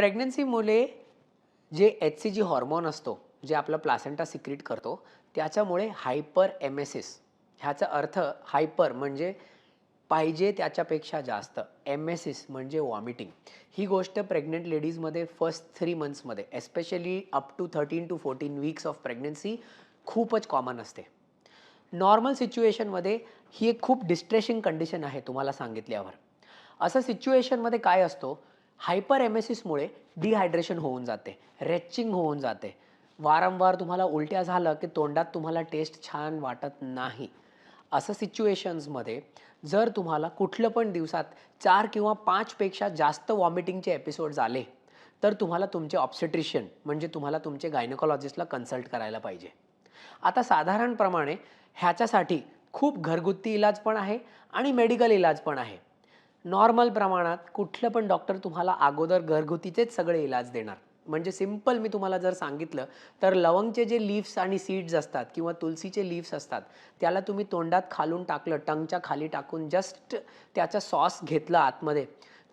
प्रेग्नन्सीमुळे जे H C जी hormone असतो जे आपलं प्लासेंटा सिक्रीट करतो त्याच्यामुळे हायपर एम एस एस ह्याचा अर्थ हायपर म्हणजे पाहिजे त्याच्यापेक्षा जास्त. एम एस एस म्हणजे वॉमिटिंग ही गोष्ट प्रेग्नेंट लेडीजमध्ये first three मंथ्समध्ये especially up to thirteen to fourteen weeks of pregnancy खूपच कॉमन असते. नॉर्मल सिच्युएशनमध्ये ही एक खूप डिस्ट्रेसिंग कंडिशन आहे तुम्हाला सांगितल्यावर. असं सिच्युएशनमध्ये काय असतो हायपर एमेसिसमुळे डिहायड्रेशन होऊन जाते रेचिंग होऊन जाते. वारंवार तुम्हाला उलट्या झालं की तोंडात तुम्हाला टेस्ट छान वाटत नाही. असं सिच्युएशन्समध्ये जर तुम्हाला कुठलं पण दिवसात चार किंवा पाचपेक्षा जास्त वॉमिटिंगचे एपिसोड झाले तर तुम्हाला तुमचे ऑप्सेट्रिशियन म्हणजे तुम्हाला तुमचे गायनोकॉलॉजिस्टला कन्सल्ट करायला पाहिजे. आता साधारणप्रमाणे ह्याच्यासाठी खूप घरगुती इलाज पण आहे आणि मेडिकल इलाज पण आहे. नॉर्मल प्रमाणात कुठलं पण डॉक्टर तुम्हाला अगोदर घरगुतीचेच सगळे इलाज देणार. म्हणजे सिंपल मी तुम्हाला जर सांगितलं तर लवंगचे जे लीव्स आणि सीड्स असतात किंवा तुलसीचे लीव्स असतात त्याला तुम्ही तोंडात खालून टाकलं टंगच्या खाली टाकून जस्ट त्याचा सॉस घेतला आतमध्ये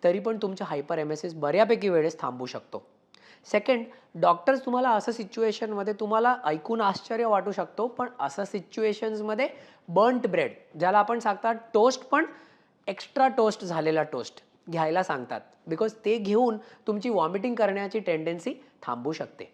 तरी पण तुमच्या हायपर एम एस एस बऱ्यापैकी वेळेस थांबू शकतो. सेकंड डॉक्टर्स तुम्हाला असं सिच्युएशनमध्ये तुम्हाला ऐकून आश्चर्य वाटू शकतो पण असं सिच्युएशन्समध्ये बर्न्ट ब्रेड ज्याला आपण सांगतात टोस्ट पण एक्स्ट्रा टोस्ट झालेला टोस्ट घ्यायला सांगतात. बिकॉज ते घेऊन तुमची वॉमिटिंग करण्याची टेंडन्सी थांबू शकते.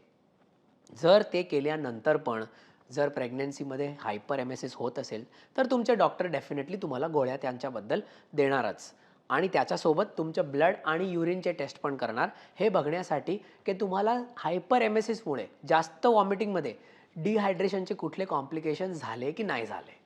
जर ते केल्यानंतर पण जर प्रेग्नन्सीमध्ये हायपर एम एसिस होत असेल तर तुमचे डॉक्टर डेफिनेटली तुम्हाला गोळ्या त्यांच्याबद्दल देणारच. आणि त्याच्यासोबत तुमचं ब्लड आणि युरिनचे टेस्ट पण करणार. हे बघण्यासाठी की तुम्हाला हायपर एम एसिसमुळे जास्त वॉमिटिंगमध्ये डिहायड्रेशनचे कुठले कॉम्प्लिकेशन झाले की नाही झाले.